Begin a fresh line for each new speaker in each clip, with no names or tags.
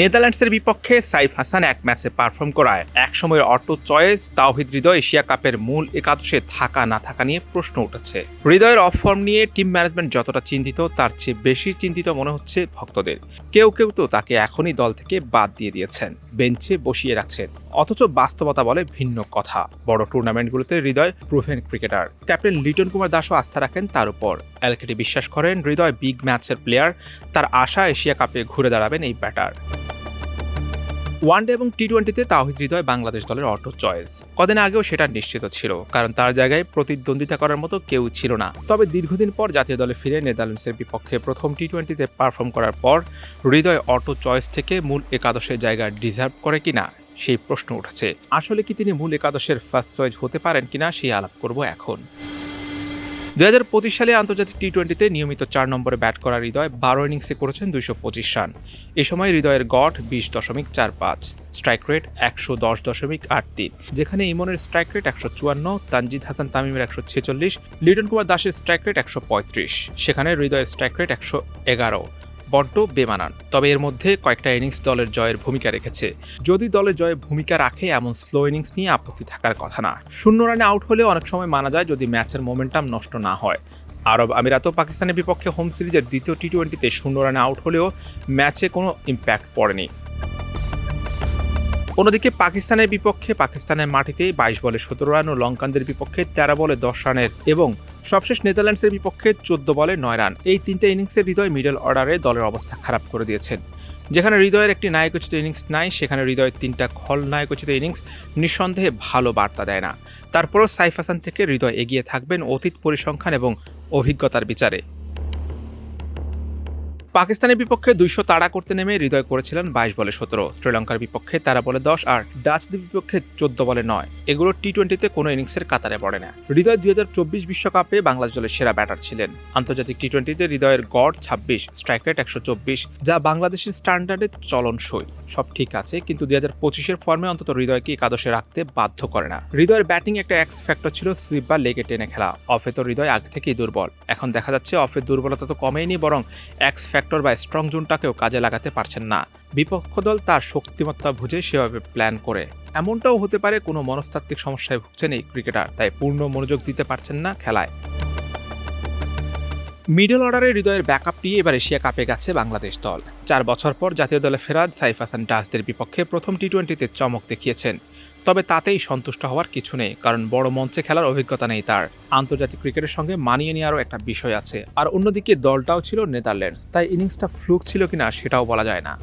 নেদারল্যান্ডসের বিপক্ষে সাইফ হাসান এক ম্যাচে পারফর্ম করায়। এক সময়ের auto choice, Towhid Hridoy, Asia কাপের মূল একাদশে থাকা না থাকা নিয়ে প্রশ্ন উঠেছে। হৃদয়ের অফ ফর্ম নিয়ে টিম ম্যানেজমেন্ট যতটা চিন্তিত, তার চেয়ে বেশি চিন্তিত মনে হচ্ছে ভক্তদের। কেউ কেউ তো তাকে এখনই দল থেকে বাদ দিয়ে দিয়েছেন, বেঞ্চে বসিয়ে রাখছেন। অথচ বাস্তবতা বলে ভিন্ন কথা। বড় টুর্নামেন্টগুলোতে Hridoy proven cricketer. Captain Liton Kumar দাসও আস্থা রাখেন তার উপর। এলকেটি বিশ্বাস করেন, হৃদয় বিগ ম্যাচের প্লেয়ার, তার আশা এশিয়া কাপে ঘুরে দাঁড়াবেন এই ব্যাটার। ওয়ানডে এবং টি টোয়েন্টিতে তাহিদ হৃদয় বাংলাদেশ দলের অটো চয়েস। কদিন আগেও সেটা নিশ্চিত ছিল, কারণ তার জায়গায় প্রতিদ্বন্দ্বিতা করার মতো কেউ ছিল না। তবে দীর্ঘদিন পর জাতীয় দলে ফিরে নেদারল্যান্ডসের বিপক্ষে প্রথম টি টোয়েন্টিতে পারফর্ম করার পর হৃদয় অটো চয়েস থেকে মূল একাদশের জায়গা ডিজার্ভ করে কিনা, সেই প্রশ্ন উঠেছে। আসলে কি তিনি মূল একাদশের ফার্স্ট চয়েস হতে পারেন কিনা, সেই আলাপ করব এখন। পঁচিশ সালে আন্তর্জাতিক টি টোয়েন্টিতে নিয়মিত চার নম্বরে ব্যাট করা হৃদয় বারো ইনিংসে করেছেন দুইশো পঁচিশ রান। এ সময় হৃদয়ের গড় বিশ দশমিক চার পাঁচ, স্ট্রাইক রেট একশো দশ দশমিক আট তিন, যেখানে ইমনের স্ট্রাইক রেট একশো চুয়ান্ন, তানজিদ হাসান তামিমের একশো ছেচল্লিশ, লিটন কুমার দাসের স্ট্রাইক রেট একশো পঁয়ত্রিশ। সেখানে হৃদয়ের স্ট্রাইক রেট একশো এগারো। বড্ড বেমানান, তবে এর মধ্যে কয়েকটা ইনিংস দলের জয়ের ভূমিকা রেখেছে। যদি দলের জয়ের ভূমিকা রাখে, এমন স্লো ইনিংস নিয়ে আপত্তি থাকার কথা না। শূন্য রানে আউট হলেও অনেক সময় মানা যায় যদি ম্যাচের মোমেন্টাম নষ্ট না হয়। আরব আমিরাত ও পাকিস্তানের বিপক্ষে হোম সিরিজের দ্বিতীয় টি টোয়েন্টিতে শূন্য রানে আউট হলেও ম্যাচে কোনো ইম্প্যাক্ট পড়েনি। অন্যদিকে পাকিস্তানের বিপক্ষে পাকিস্তানের মাটিতে বাইশ বলে সতেরো রান ও লঙ্কানদের বিপক্ষে তেরো বলে দশ রানের এবং সবশেষ নেদারল্যান্ডসের বিপক্ষে চোদ্দ বলে নয় রান। এই তিনটে ইনিংসের হৃদয় মিডল অর্ডারে দলের অবস্থা খারাপ করে দিয়েছেন। যেখানে হৃদয়ের একটি নায়কোচিত ইনিংস নাই, সেখানে হৃদয়ের তিনটা খল নায়কোচিত ইনিংস নিঃসন্দেহে ভালো বার্তা দেয় না। তারপরও সাইফ হাসান থেকে হৃদয় এগিয়ে থাকবেন অতীত পরিসংখ্যান এবং অভিজ্ঞতার বিচারে। পাকিস্তানের বিপক্ষে দুইশো তাড়া করতে নেমে হৃদয় করেছিলেন বাইশ বলে সতেরো। শ্রীলঙ্কার বিপক্ষে তারা বলে দশ আর ডাচদের বিপক্ষে চোদ্দ বলে নয়। এগুলো টি টোয়েন্টিতে কোনো ইনিংসের কাতারে পড়ে না। হৃদয় দুই হাজার চব্বিশ বিশ্বকাপে বাংলাদেশ দলের সেরা ব্যাটার ছিলেন। আন্তর্জাতিক টি টোয়েন্টিতে হৃদয়ের গড় ছাব্বিশ স্ট্রাইক রেট একশো চব্বিশ, যা বাংলাদেশের স্ট্যান্ডার্ডে চলনসই। সব ঠিক আছে, কিন্তু দুই হাজার পঁচিশের ফর্মে অন্তত হৃদয়কে একাদশে রাখতে বাধ্য করে না। হৃদয়ের ব্যাটিং একটা এক্স ফ্যাক্টর ছিল সুইপ বা লেগে টেনে খেলা। অফে তো হৃদয় আগে থেকেই দুর্বল। এখন দেখা যাচ্ছে অফের দুর্বলতা তো কমেইনি বরং এক্স বা স্ট্রং জোনটাকেও কাজে লাগাতে পারছেন না। বিপক্ষ দল তার শক্তিমত্তা বুঝে সেভাবে প্ল্যান করে। এমনটাও হতে পারে কোনো মনস্তাত্ত্বিক সমস্যায় ভুগছেন এই ক্রিকেটার তাই পূর্ণ মনোযোগ দিতে পারছেন না খেলায়। মিডল অর্ডারে হৃদয়ের ব্যাকআপ নিয়ে এবার এশিয়া কাপে গেছে বাংলাদেশ দল। চার বছর পর জাতীয় দলে ফেরাজ সাইফ হাসান ডাচদের বিপক্ষে প্রথম টি টোয়েন্টিতে চমক দেখিয়েছেন। তবে তাতেই সন্তুষ্ট হওয়ার কিছু নেই, কারণ বড় মঞ্চে খেলার অভিজ্ঞতা নেই তার। আন্তর্জাতিক ক্রিকেটের সঙ্গে মানিয়ে নেওয়ারও একটা বিষয় আছে। আর অন্যদিকে দলটাও ছিল নেদারল্যান্ডস, তাই ইনিংসটা ফ্লুক ছিল কিনা সেটাও বলা যায় না।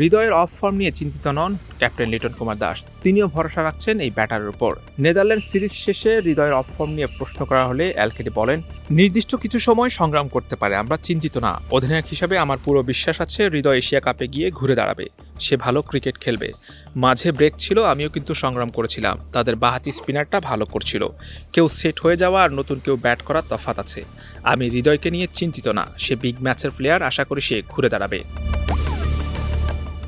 হৃদয়ের অফ ফর্ম নিয়ে চিন্তিত নন ক্যাপ্টেন লিটন কুমার দাস। তিনিও ভরসা রাখছেন এই ব্যাটারের উপর। নেদারল্যান্ড সিরিজ শেষে হৃদয়ের অফ ফর্ম নিয়ে প্রশ্ন করা হলে অ্যালকেটি বলেন, নির্দিষ্ট কিছু সময় সংগ্রাম করতে পারে, আমরা চিন্তিত না। অধিনায়ক হিসাবে আমার পুরো বিশ্বাস আছে, হৃদয় এশিয়া কাপে গিয়ে ঘুরে দাঁড়াবে। সে ভালো ক্রিকেট খেলবে। মাঝে ব্রেক ছিল, আমিও কিন্তু সংগ্রাম করেছিলাম। তাদের বাহাতি স্পিনারটা ভালো করছিল। কেউ সেট হয়ে যাওয়া আর নতুন কেউ ব্যাট করার তফাত আছে। আমি হৃদয়কে নিয়ে চিন্তিত না, সে বিগ ম্যাচের প্লেয়ার আশা করি সে ঘুরে দাঁড়াবে।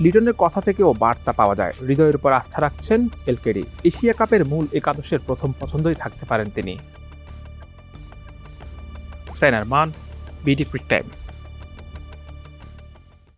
লিটনের কথা থেকেও বার্তা পাওয়া যায়, হৃদয়ের উপর আস্থা রাখছেন এলকেডি। এশিয়া কাপের মূল একাদশের প্রথম পছন্দই থাকতে পারেন তিনি। সাইনার মান বিডি ক্রিক টাইম।